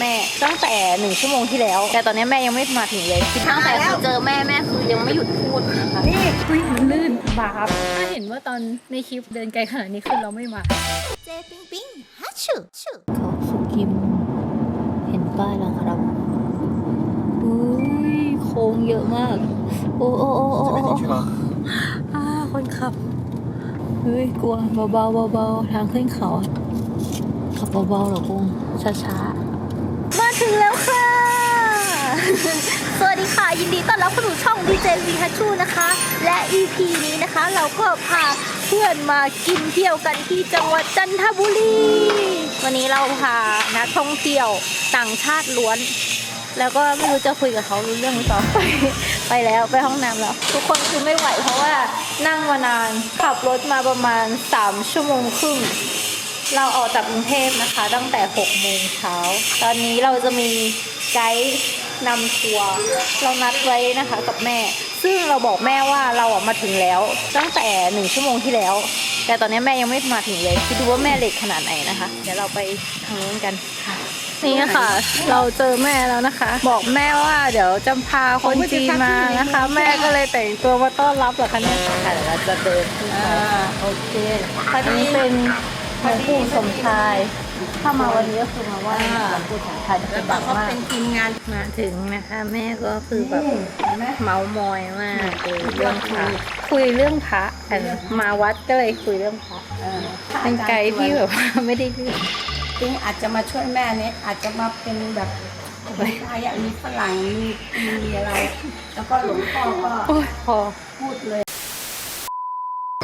แม่ตั้งแต่หนึ่งชั่วโมงที่แล้ว แต่ตอนนี้แม่ยังไม่มาถึงเลยตั้งแต่คือเจอแม่แม่คือยังไม่หยุดพูดนะคะนี่อุ้ยมันลื่นบาปถ้าเห็นว่าตอนในคลิปเดินไกลขนาดนี้คือเราไม่มาเจปิงปิงฮัชชูชูเขาสุกิม เห็นป้ายแล้วครับอุ้ยโค้งเยอะมาก โอ้โอ้โอ้โอ้โอ้อ่าคนขับเฮ้ยกลัวเบาๆเบาๆทางขึ้นเขาขับเบาๆเหรอกุ้งช้าๆ มาถึงแล้วค่ะ สวัสดีค่ะ ยินดีต้อนรับเข้าสู่ช่องดีเจวีฮัชูนะคะ และ EP นี้นะคะเราก็พาเพื่อนมากินเที่ยวกันที่จังหวัดจันทบุรี วันนี้เราพานักท่องเที่ยวต่างชาติล้วน แล้วก็ไม่รู้จะคุยกับเขารู้เรื่องหรือเปล่าไปไปแล้วไปห้องน้ำแล้ว ทุกคนคือไม่ไหวเพราะว่านั่งมานานขับรถมาประมาณ 3 ชั่วโมงครึ่งเราออกจากกรุงเทพนะคะ ตั้งแต่6โมงเช้า ตอนนี้เราจะมีไกด์ นำทัวร์เรานัดไว้นะคะกับแม่ ซึ่งเราบอกแม่ว่าเราอะมาถึงแล้ว ตั้งแต่หนึ่งชั่วโมงที่แล้ว แต่ตอนนี้แม่ยังไม่มาถึงเลยคิดดูว่าแม่เลทขนาดไหนนะคะ เดี๋ยวเราไปทางนู้นกันค่ะนี่ค่ะ เราเจอแม่แล้วนะคะ บอกแม่ว่าเดี๋ยวจะพาคนจีนมานะคะ แม่ก็เลยแต่งตัวมาต้อนรับเหรอคะเนี่ยค่ะเดี๋ยวเราจะเดินขึ้นไปโอเคอันนี้เป็นหลวงปู่สมชาย ถ้ามาวันนี้ก็คือมาไหว่าหลวงปู่สมชายจะเป็นดังเขามากเป็นทีมงานมาถึงนะคะ แม่ก็คือแบบเมามอยมากเลยเรื่องพระคุยเรื่องพระกันมาวัดก็เลยคุยเรื่องพระเออเป็นไกด์ที่แบบว่าไม่ได้เรื่องจริงอาจจะมาช่วยแม่เนี่ยอาจจะมาเป็นแบบคนไทยอะมีฝรั่งมีมีอะไร แล้วก็หลวงพ่อก็โอ้ยพอพูดเลย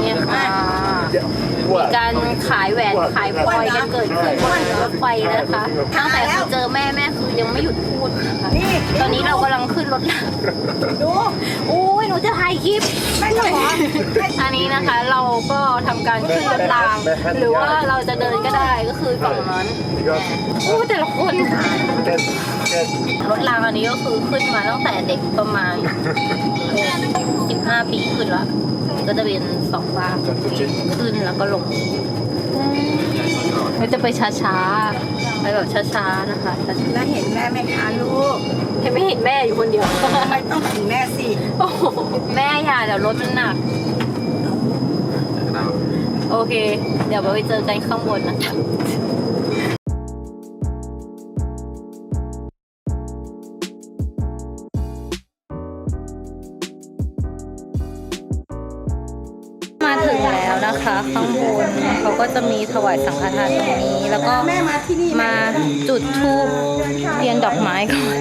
เนี่ยค่ะ มีการขายแหวนขายพลอยกันเกิดขึ้นบนรถไฟนะคะตั้งแต่คือเจอแม่แม่คือยังไม่หยุดพูดนะคะนี่ตอนนี้เรากำลังขึ้นรถดูโอ้ยหนูจะถ่ายคลิปไม่ต้องหรออันนี้นะคะเราก็ทำการขึ้นรถราง หรือว่าเราจะเดินก็ได้ก็คือฝั่งนั้นโอ้แต่ละคนรถรางอันนี้ก็คือขึ้นมาตั้งแต่เด็กประมาณ15ปีขึ้นละ ก็จะเป็นสองฝั่งขึ้นแล้วก็ลงเราจะไปช้าๆ ไปแบบช้าๆนะคะช้าแล้วเห็นแม่ไหมคะลูกๆให้ไม่เห็นแม่อยู่คนเดียว ไม่ต้องถึงแม่สิโอ้โหแม่อย่าเดี๋ยวรถมันหนัก โอเค เดี๋ยวไปเจอกันข้างบนนะคะ ข้างบนเขาก็จะมีถวายสังฆทานตรงนี้ แล้วก็มาที่นี่มาจุดธูปเทียนดอกไม้ก่อน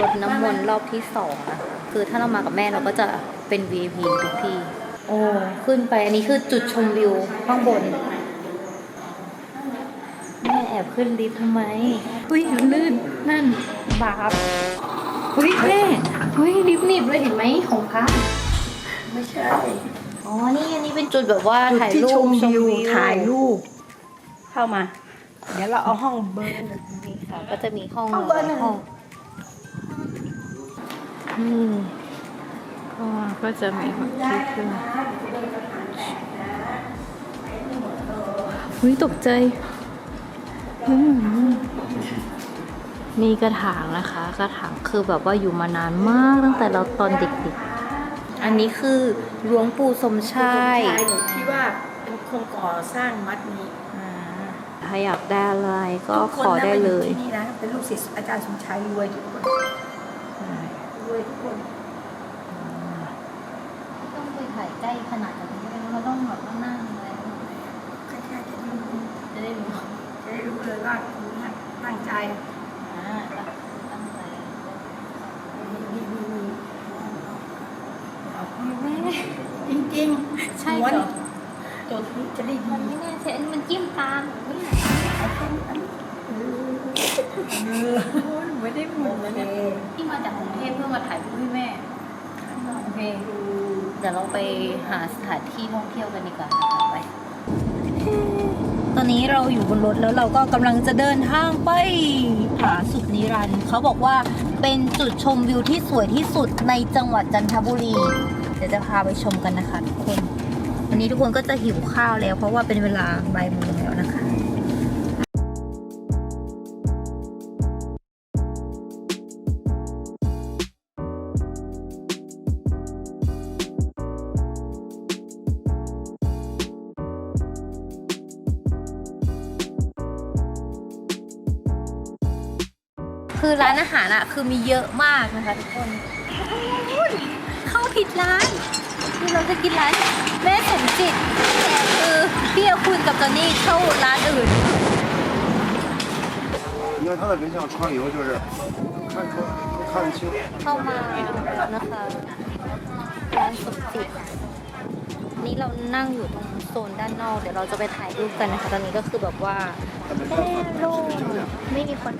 รดน้ำมนต์รอบที่สองอะคือถ้าเรามากับแม่เราก็จะเป็น VIP ทุกที่ โอ้ขึ้นไปอันนี้คือจุดชมวิวข้างบน แม่แอบขึ้นลิฟต์ทำไมเฮ้ยลื่นนั่นบาปเฮ้ยแม่เฮ้ยลิฟต์หนีบเลยเห็นไหมของพระไม่ใช่ อ๋อ นี่อันนี้เป็นจุดแบบว่าถ่ายที่รูปชมวิวถ่ายรูป เข้ามา เดี๋ยวเราเอาห้องเบอร์หนึ่งนี่ค่ะก็จะมีห้องห้องเบอร์หนึ่ง ห้องอืม ก็ก็จะมีแบบที่ขึ้นอุ้ยตกใจอืมมีกระถางนะคะ กระถางคือแบบว่าอยู่มานานมากตั้งแต่เราตอนเด็กๆ อันนี้คือหลวงปู่สมชายชายหนูที่ว่าเป็นคนก่อสร้างวัดนี้อ่าถ้าอยากได้อะไรก็ทุขคนอนะได้เลยมาที่นี่นะ เป็นลูกศิษย์อาจารย์สมชายรวยทุกคนรวยทุกคนต้องไป ถ่ายใกล้ขนาดนี้เราต้องแบบว่านั่งอะไรแค่ๆจะได้รู้จะได้รู้จะได้รู้เลยว่าคุณตั้งใจอ่าตั้งใจนี่นี่นี่แม่จริงใช่เหรอจดนี้จะได้มันไม่แน่ใจอันนี้มันจิ้มตาไม่ไหนไม่ได้หมุนแล้วเนี่ยที่มาจากกรุงเทพเพื่อมาถ่ายรูปให้แม่โอเค เดี๋ยวเราไปหาสถานที่ท่องเที่ยวกันดีกว่านะคะไปตอนนี้เราอยู่บนรถแล้วเราก็กำลังจะเดินทางไปผาสุดนิรันดร์เขาบอกว่าเป็นจุดชมวิวที่สวยที่สุดในจังหวัดจันทบุรี เดี๋ยวจะพาไปชมกันนะคะทุกคน วันนี้ทุกคนก็จะหิวข้าวแล้ว เพราะว่าเป็นเวลาบ่ายโมงแล้วนะคะ หารอะคือมีเยอะมากนะคะทุกคนเข้าผิดร้าน คือเราจะกินร้านแม่สมจิตแต่คือพี่เอาคุณกับจอนนี่เข้าร้านอื่น 你看它的人像川油，就是看出看得清。 เข้ามาแล้วนะคะ ร้านสมจิต นี่เรานั่งอยู่ตรงโซนด้านนอก เดี๋ยวเราจะไปถ่ายรูปกันนะคะ ตอนนี้ก็คือแบบว่าแห้งโล่งไม่มีคน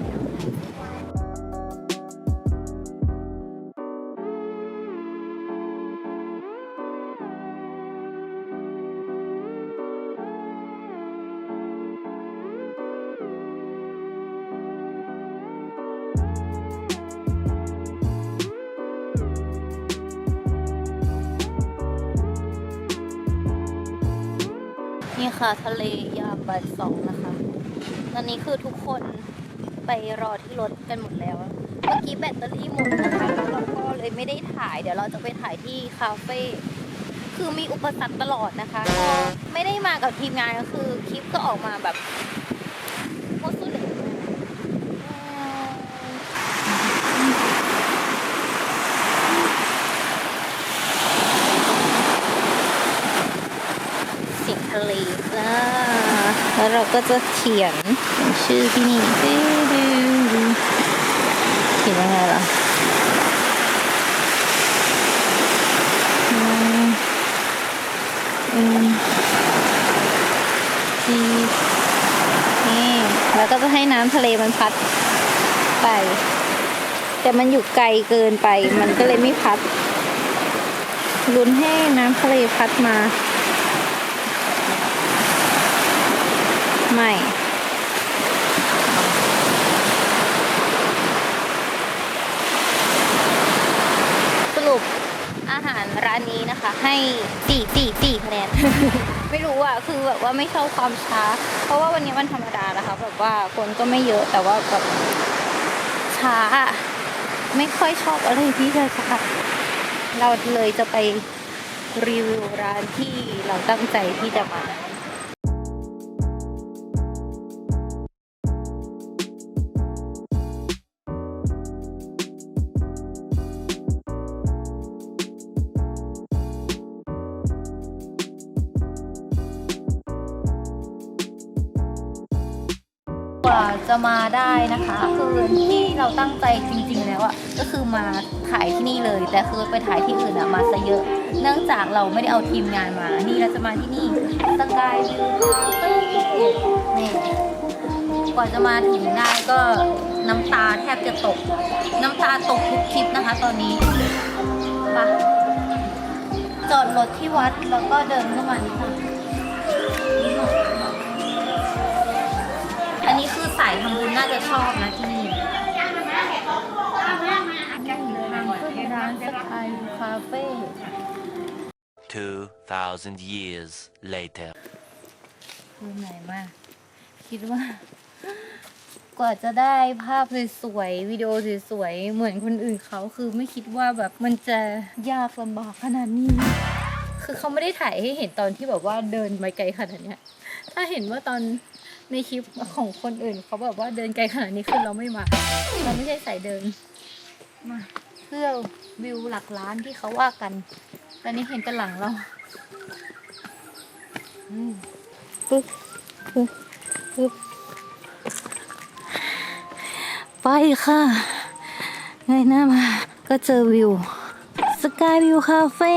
นี่ค่ะ ทะเลยามบ่ายสองนะคะ ตอนนี้คือทุกคนไปรอที่รถกันหมดแล้ว เมื่อกี้แบตเตอรี่หมดนะคะแล้วเราก็เลยไม่ได้ถ่าย เดี๋ยวเราจะไปถ่ายที่คาเฟ่คือมีอุปสรรคตลอดนะคะ ก็ไม่ได้มากับทีมงานก็คือคลิปก็ออกมาแบบโคตรสุดเลยเสียงทะเลจ้า แล้วเราก็จะเขียนชื่อที่นี่เขียนยังไงล่ะอืมอืมจีนี่แล้วก็จะให้น้ำทะเลมันพัดไป แต่มันอยู่ไกลเกินไป มันก็เลยไม่พัดลุ้นให้น้ำทะเลพัดมา ไม่ สรุปอาหารร้านนี้นะคะ ให้สี่สี่สี่คะแนน ไม่รู้อะ คือแบบว่าไม่ชอบความช้า เพราะว่าวันนี้วันธรรมดานะคะ แบบว่าคนก็ไม่เยอะแต่ว่าแบบช้าอะไม่ค่อยชอบอะไรที่จะช้าเราเลยจะไปรีวิวร้านที่เราตั้งใจที่จะมา ว่าจะมาได้นะคะคือที่เราตั้งใจจริง ๆ แล้วอะก็คือมาถ่ายที่นี่เลย แต่คือไปถ่ายที่อื่นอะมาซะเยอะ เนื่องจากเราไม่ได้เอาทีมงานมา นี่เราจะมาที่นี่สกายวิวคาเฟ่นี่กว่าจะมาถึงได้ก็น้ำตาแทบจะตก น้ำตาตกทุกคลิปนะคะ ตอนนี้ไปะจอดรถที่วัดแล้วก็เดินเข้ามานี่ค่ะ สายทำบุญน่าจะชอบนะที่นี่ร้านสกายคาเฟ่ 2,000 years later. คือไหนมาก คิดว่า กว่าจะได้ภาพสวยๆวิดีโอสวยๆเหมือนคนอื่นเขาคือไม่คิดว่าแบบมันจะยากลำบากขนาดนี้ คือเขาไม่ได้ถ่ายให้เห็นตอนที่แบบว่าเดินไปไกลขนาดเนี้ยถ้าเห็นว่าตอน ในคลิปของคนอื่นเขาแบบว่าเดินไกลขนาดนี้คือเราไม่มาเราไม่ใช่สายเดินมาเพื่อวิวหลักล้านที่เขาว่ากันตอนนี้เห็นแต่หลังเราปึ๊บปึ๊บปึ๊บไปค่ะเงยหน้ามา ก็เจอวิวสกายวิวคาเฟ่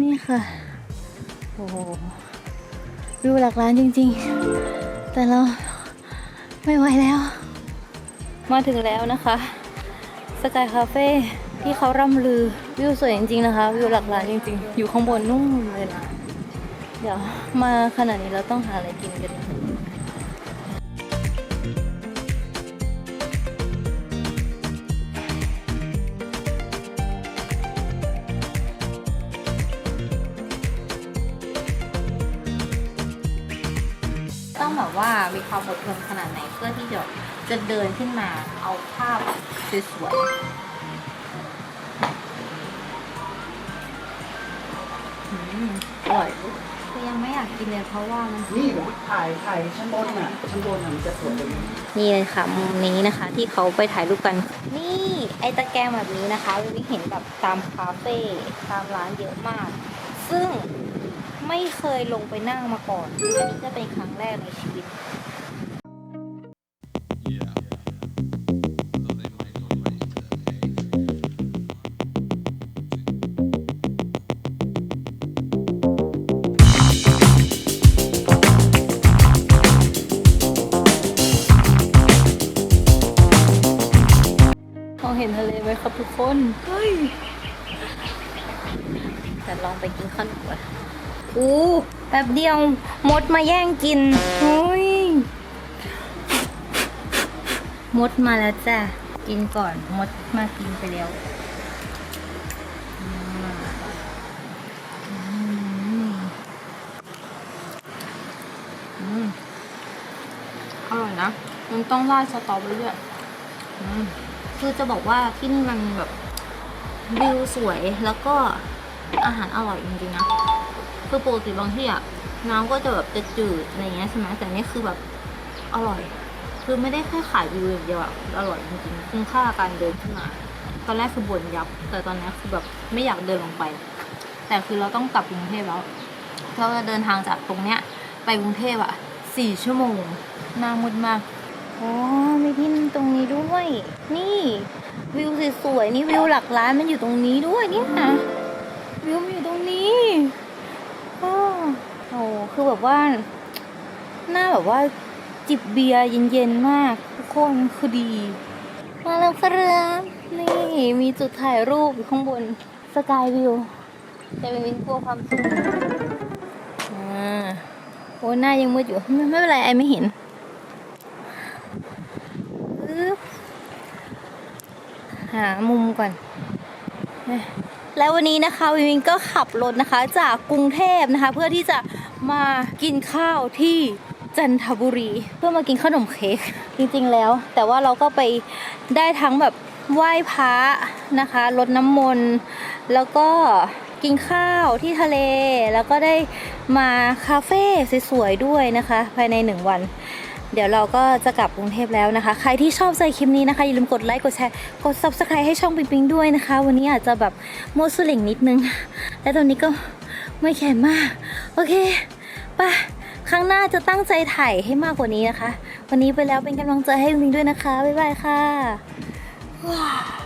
นี่ค่ะ โอ้โหวิวหลักล้านจริงๆ แต่เราไม่ไหวแล้ว มาถึงแล้วนะคะสกายคาเฟ่ที่เขาร่ำลือวิวสวยจริงๆนะคะ วิวหลักล้านจริงๆ อยู่ข้างบนนุ่มเลยนะเดี๋ยวมาขนาดนี้เราต้องหาอะไรกินกัน แบบว่ามีความอดทนขนาดไหนเพื่อที่จะจะเดินขึ้นมาเอาภาพสวยๆอืมอร่อยคือยังไม่อยากกินเลยเพราะว่ามันนี่เดี๋ยวถ่ายถ่ายชั้นบนน่ะชั้นบนน่ะมันจะสวยกว่านี้นี่เลยค่ะมุมนี้นะคะที่เขาไปถ่ายรูปกัน นี่ไอตะแกรงแบบนี้นะคะวิเห็นแบบตามคาเฟ่ตามร้านเยอะมาก ซึ่ง ไม่เคยลงไปนั่งมาก่อน อันนี้จะเป็นครั้งแรกในชีวิต มองเห็นทะเลไหมครับทุกคน เฮ้ย แต่ลองไปกินข้าวหนุกก่อน อู้แป๊บเดียวมดมาแย่งกินเฮ้ยมดมาแล้วจ้ะ กินก่อนมดมากินไปแล้วอร่อยนะ มันต้องราดสตอเบอรี่ด้วยคือจะบอกว่าที่นี่มันแบบวิวสวยแล้วก็อาหารอร่อยจริงๆนะ คือปกติบางที่อะน้ำก็จะแบบจะจืดอะไรเงี้ยใช่ไหมแต่นี่คือแบบอร่อย คือไม่ได้แค่ขายวิวอย่างเดียวอะอร่อยจริงๆคุ้มค่าการเดินขึ้นมาตอนแรกคือบ่นยับ แต่ตอนนี้คือแบบไม่อยากเดินลงไป แต่คือเราต้องกลับกรุงเทพแล้ว เราจะเดินทางจากตรงเนี้ย ไปกรุงเทพอะสี่ชั่วโมงหน้ามืดมากอ๋อมีที่ตรงนี้ด้วย นี่วิวสวยๆนี่วิวหลักล้านมันอยู่ตรงนี้ด้วยเนี่ยนะวิวมันอยู่ตรง คือแบบว่า หน้าแบบว่าจิบเบียร์เย็นๆมาก ทุกคนคือดี มาแล้วครับนี่มีจุดถ่ายรูปอยู่ข้างบนสกายวิวแต่เป็นวิวกลัวความสูงอ่าโอ้หน้ายังมืดอยู่ ไม่ไม่เป็นไรไอไม่เห็นหามุมก่อน แล้ววันนี้นะคะวิวินก็ขับรถนะคะ จากกรุงเทพนะคะ เพื่อที่จะ มากินข้าวที่จันทบุรี เพื่อมากินขนมเค้กจริงๆแล้ว แต่ว่าเราก็ไปได้ทั้งแบบไหว้พระนะคะรดน้ำมนต์แล้วก็กินข้าวที่ทะเล แล้วก็ได้มาคาเฟ่สวยๆด้วยนะคะ ภายในหนึ่งวัน เดี๋ยวเราก็จะกลับกรุงเทพแล้วนะคะ ใครที่ชอบใจคลิปนี้นะคะ อย่าลืมกดไลค์กดแชร์กด subscribe ให้ช่องปิงปิงด้วยนะคะ วันนี้อาจจะแบบโมสุเหลิงนิดนึง และตอนนี้ก็ไม่แข็งมาก โอเค ไปครั้งหน้าจะตั้งใจถ่ายให้มากกว่านี้นะคะ วันนี้ไปแล้วเป็นกำลังใจให้ปิงปิงด้วยนะคะ บ๊ายบายค่ะว้า